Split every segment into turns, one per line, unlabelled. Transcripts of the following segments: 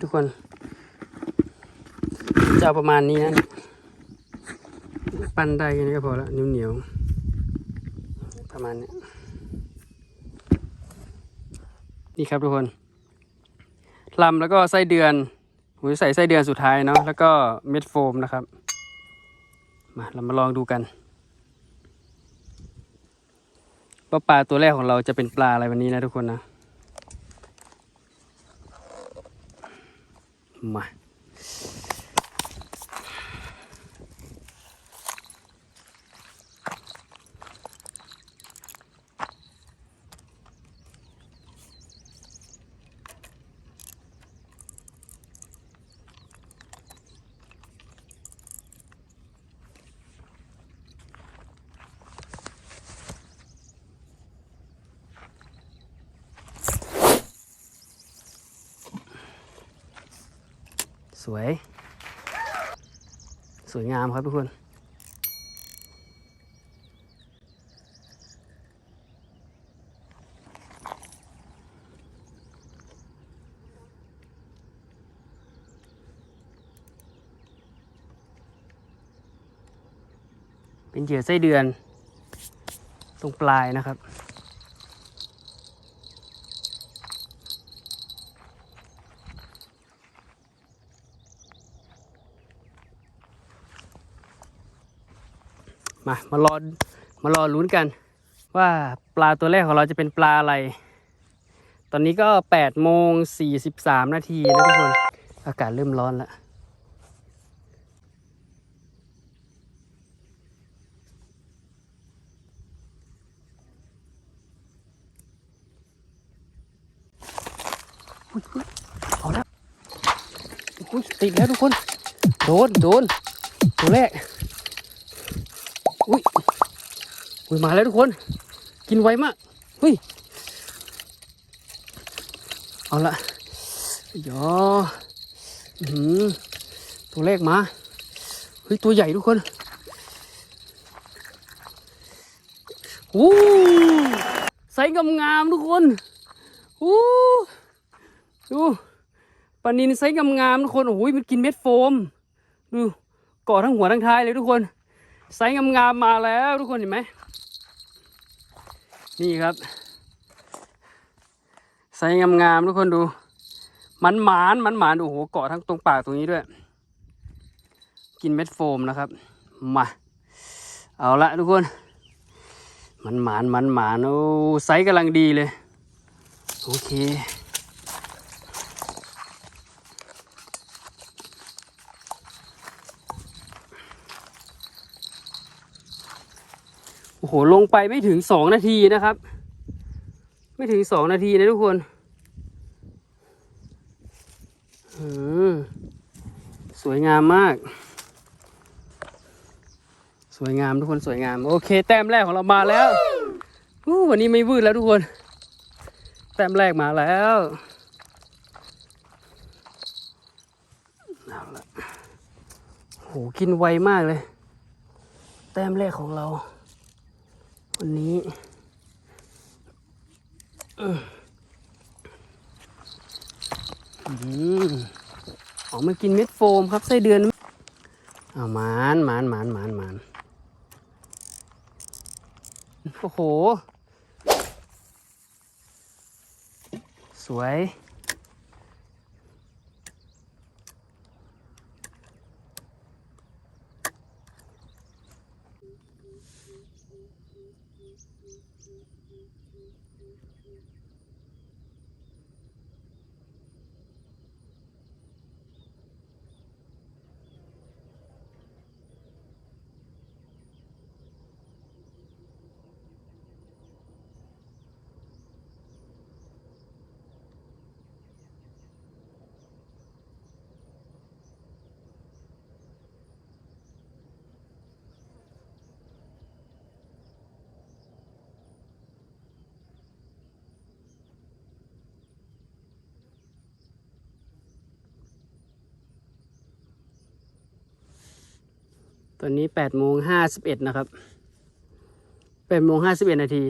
ทุกคน จะเอาประมาณนี้นะปั้นได้แค่นี้ก็พอแล้วเหนียวเหนียวๆประมาณนี้นี่ครับทุกคนลำแล้วก็ไส้เดือนผมจะใส่ไส้เดือนสุดท้ายเนาะแล้วก็เม็ดโฟมนะครับ มาเรามาลองดูกันว่าปลาตัวแรกของเราจะเป็นปลาอะไรวันนี้นะทุกคนนะ ม สวย สวยงามครับทุกคนเป็นเหยื่อไส้เดือน ตรงปลายนะครับ มา มารอ มารอลุ้นกัน ว่าปลาตัวแรกของเราจะเป็นปลาอะไร ตอนนี้ก็8โมง43 นาทีนะทุกคน อากาศเริ่มร้อนแล้วเอาแล้วติดแล้วทุกคน โดน โดน ตัวแรก อุ้ย อุ้ยมาแล้วทุกคน กินไวมากเฮ้ยเอาละยอหือตัวแรกมาเฮ้ยตัวใหญ่ทุกคนอู้ไซส์งามๆทุกคนอู้ดูปลานินไซส์งามๆทุกคนโอ้ยมันกินเม็ดโฟมดูเกาะทั้งหัวทั้งท้ายเลยทุกคนไซส์งามๆมาแล้วทุกคนเห็นไหม นี่ครับไซส์งามๆทุกคนดู มันหมานมันหมานโอ้โหเกาะทั้งตรงปากตรงนี้ด้วย กินเม็ดโฟมนะครับ มา เอาละทุกคน มันหมานมันหมานโอ้ไซส์กำลังดีเลย โอเค โอ้โหลงไปไม่ถึงสองนาทีนะครับ ไม่ถึงสองนาทีนะทุกคนอสวยงามมาก สวยงามทุกคนสวยงาม โอเค แต้มแรกของเรามาแล้ววันนี้ไม่วืดแล้วทุกคน แต้มแรกมาแล้วโหกินไวมากเลย แต้มแรกของเรา วันนี้อืมอืมอ๋อมันกินเม็ดโฟมครับไส้เดือนอาหมานหมานหมานหมานหมานโอ้โห สวย ตอนนี้แปดโมงห้าสิบเอ็ดนะครับแปดโมงห้าสิบเอ็ดนาที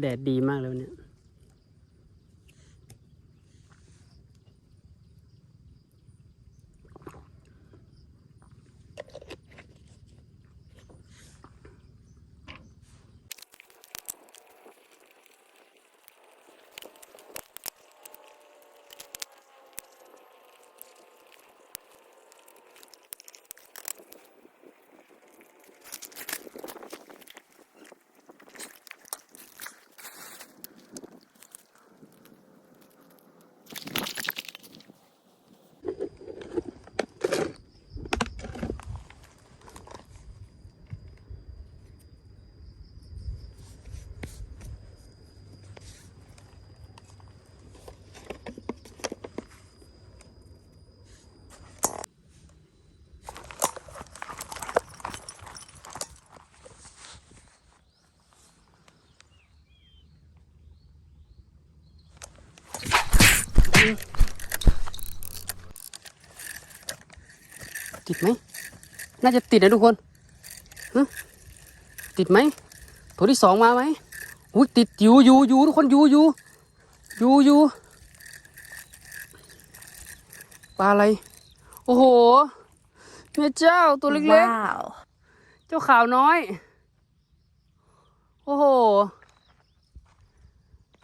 แดดดีมากเลยวันเนี่ย ดไหมน่าจะติดนะทุกคนฮะติดไหมตัวที่สองมาไหมอุ้ยติดอยู่อยู่อยู่ทุกคนอยู่อยู่อยู่อยู่ปลาอะไร โอ้โหแม่เจ้าตัวเล็ก
Wow.
ๆเจ้าขาวน้อย โอ้โห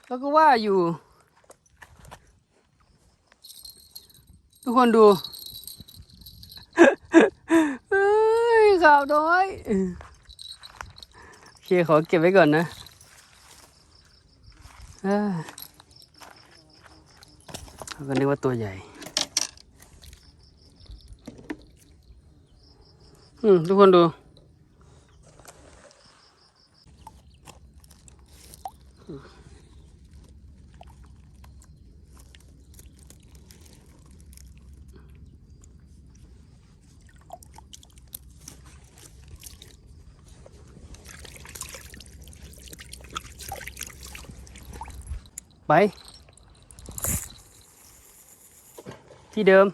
แล้วก็ว่าอยู่ ทุกคนดู เฮ้ ขาวน้อยโอเคขอเก็บไว้ก่อนนะเอ้ยเราก็นึกว่าตัวใหญ่อืมทุกคนดู ไป ที่เดิม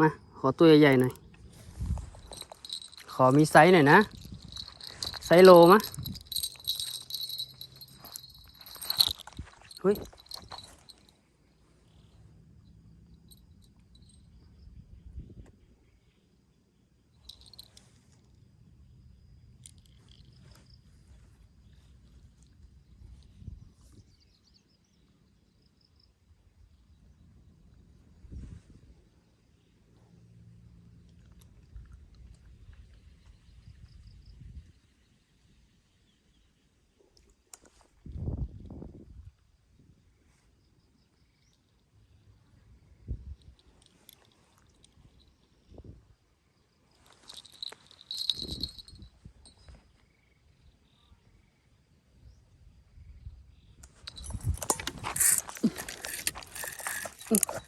มา ขอตัวใหญ่ๆหน่อย ขอมีไซส์หน่อยนะ ไซส์โลมะเฮ้ย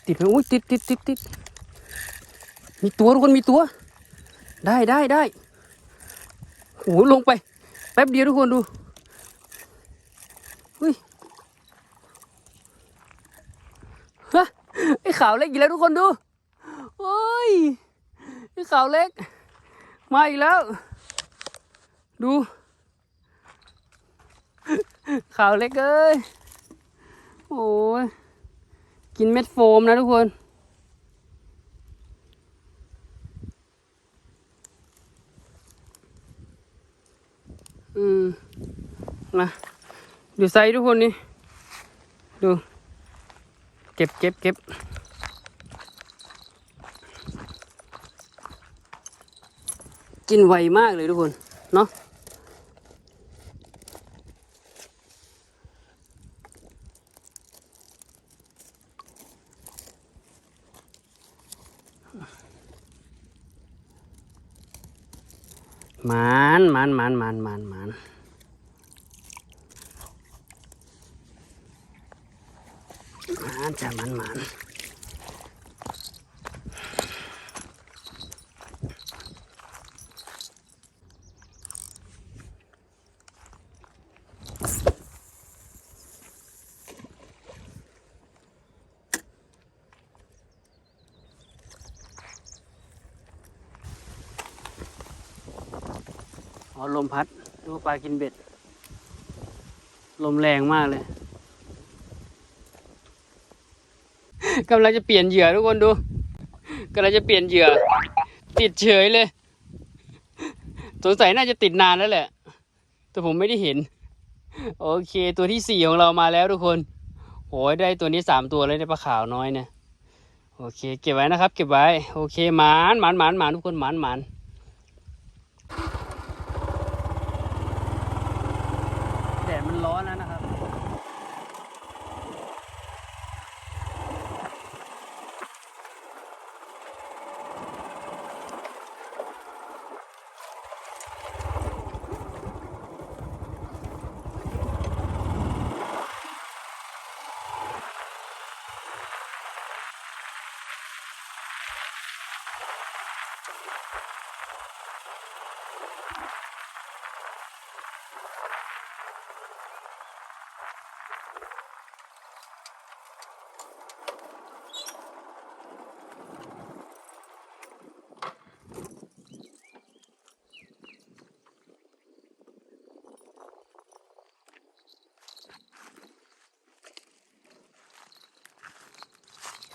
ติดไหมอุ้ยติดติดติดติดมีตัวทุกคนมีตัว ได้ได้ได้โอ้โหลงไป แป๊บเดียวทุกคนดูอุ้ยฮะไอ้ขาวเล็กอีกแล้วทุกคนดูโอ้ยไอ้ขาวเล็ก มาอีกแล้ว ดูขาวเล็กเอ้ยโอ้ย กินเม็ดโฟมนะทุกคน อืมมาดูไซส์ทุกคนนี่ ดู เก็บเก็บเก็บกินไวมากเลยทุกคน เนาะ หมานหมานหมานหมานหมานหมานหมานจะหมานหมาน มพัด ดูปลากินเบ็ด ลมแรงมากเลยกำลังจะเปลี่ยนเหยื่อทุกคนดูกำลังจะเปลี่ยนเหยื่อ ติดเฉยเลย สงสัยน่าจะติดนานแล้วแหละ แต่ผมไม่ได้เห็น โอเคตัวที่สี่ของเรามาแล้วทุกคนโอ้ยได้ตัวนี้สามตัวเลยได้ปลาขาวน้อยเนี่ยโอเค เก็บไว้นะครับ เก็บไว้ โอเคหมานหมานหมานหมานทุกคนหมานหมาน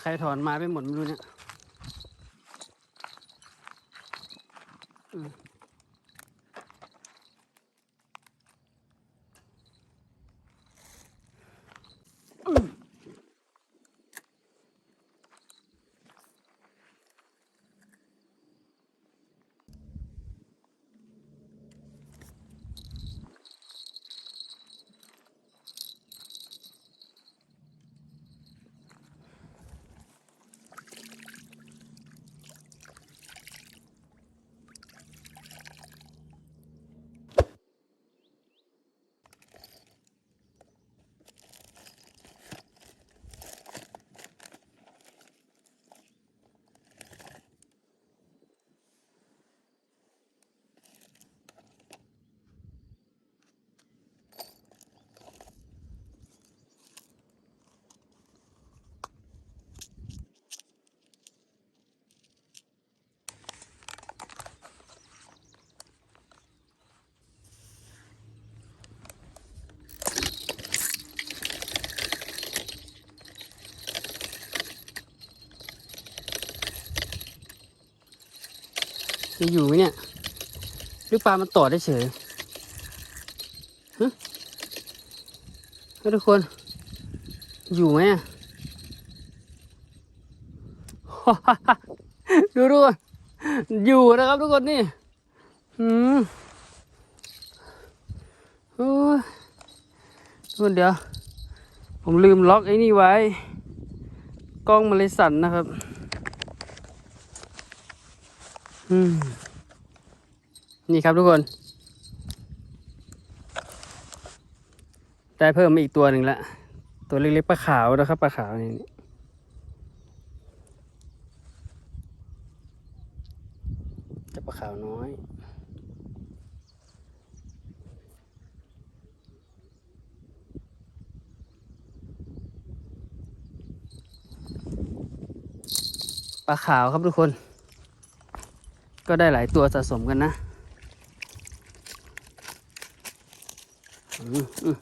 ใครถอนมาไปหมดไม่รู้เนี่ย จะอยู่ไหมเนี่ยหรือปลามันต่อได้เฉยฮะทุกคน อยู่ไหมดูดูก่อนอยู่นะครับทุกคนนี่อืมโอ้ยทุกคนเดี๋ยว ผมลืมล็อกไอ้นี่ไว้ กล้องมันเลยสั่นนะครับ อืม นี่ครับทุกคน ได้เพิ่มมาอีกตัวหนึ่งละ ตัวเล็กๆปลาขาวนะครับปลาขาวนี่จะปลาขาวน้อยปลาขาวครับทุกคน ก็ได้หลายตัวสะสมกันนะ อืมอืม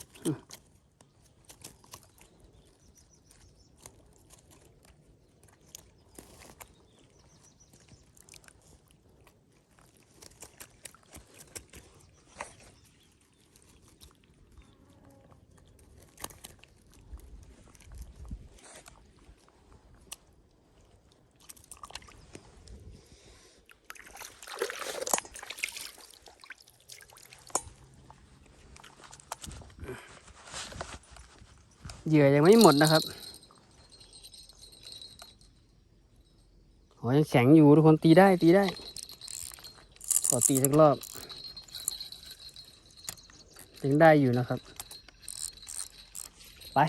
เหยื่อยังไม่หมดนะครับโอ้ยงแข็งอยู่ทุกคนตีได้ตีได้ ขอตีสักรอบยังได้อยู่นะครับ ไป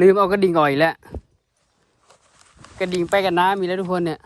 ลืมเอากระดิ่งอ่อยแล้ว กระดิ่งไปกับน้ำมีแล้วทุกคนเนี่ย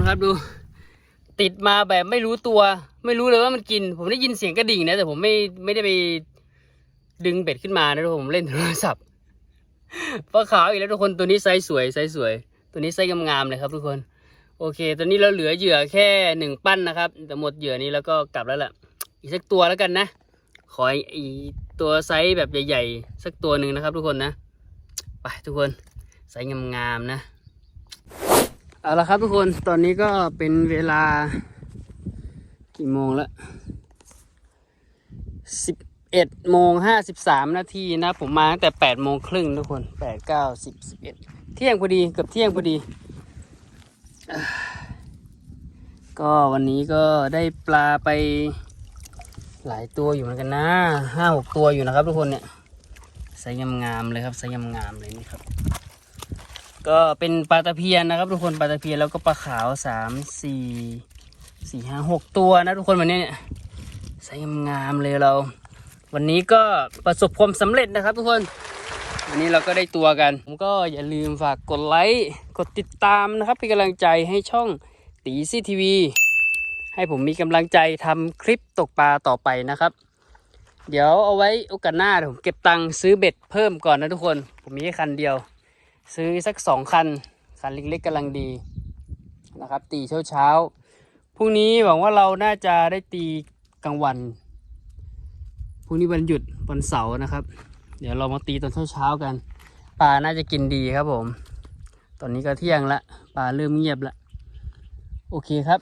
คนครับดู ติดมาแบบไม่รู้ตัว ไม่รู้เลยว่ามันกิน ผมได้ยินเสียงกระดิ่งนะ แต่ผมไม่ไม่ได้ไปดึงเบ็ดขึ้นมานะทุกผมเล่นโทรศัพท์ปลาขาวอีกแล้วทุกคนตัวนี้ไซส์สวยไซส์สวย ตัวนี้ไซส์งามๆเลยครับ ทุกคน โอเค ตอนนี้เราเหลือเหยื่อแค่หนึ่งปั้นนะครับ แต่หมดเหยื่อนี้แล้วก็กลับแล้วล่ะ อีกสักตัวแล้วกันนะ ขออีตัวไซส์แบบใหญ่ๆ สักตัวหนึ่งนะครับ ทุกคนนะ ไปทุกคนไซส์งามๆนะ เอาละครับทุกคนตอนนี้ก็เป็นเวลา กี่โมงละสิบเอ็ดโมงห้าสิบสามนาทีนะ ผมมาตั้งแต่แปดโมงครึ่งทุกคนแปดเก้าสิบสิบเอ็ดเที่ยงพอดีเกือบเที่ยงพอดี ก็วันนี้ก็ได้ปลาไปหลายตัวอยู่เหมือนกันนะห้าหกตัวอยู่นะครับทุกคนเนี่ยไซส์งามๆเลยครับไซส์งามๆเลยนี่ครับ ก็เป็นปลาตะเพียนนะครับ ทุกคนปลาตะเพียนแล้วก็ปลาขาวสามสี่สี่ห้าหกตัวนะทุกคนวันนี้เนี่ยใส่งามเลยเรา วันนี้ก็ประสบความสำเร็จนะครับ ทุกคนวันนี้เราก็ได้ตัวกัน ผมก็อย่าลืมฝากกดไลค์กดติดตามนะครับเป็นกำลังใจให้ช่องตีซีทีวีให้ผมมีกำลังใจทำคลิปตกปลาต่อไปนะครับ เดี๋ยวเอาไว้โอกาสหน้าผมเก็บตังค์ซื้อเบ็ดเพิ่มก่อนนะทุกคน ผมมีแค่คันเดียว ซื้อสักสองคัน คันเล็กๆกำลังดีนะครับ ตีเช้าเช้าๆพรุ่งนี้หวังว่าเราน่าจะได้ตีกลางวันพรุ่งนี้วันหยุดวันเสาร์นะครับ เดี๋ยวเรามาตีตอนเช้าเช้าๆกันปลาน่าจะกินดีครับผม ตอนนี้ก็เที่ยงละปลาเริ่มเงียบละโอเคครับ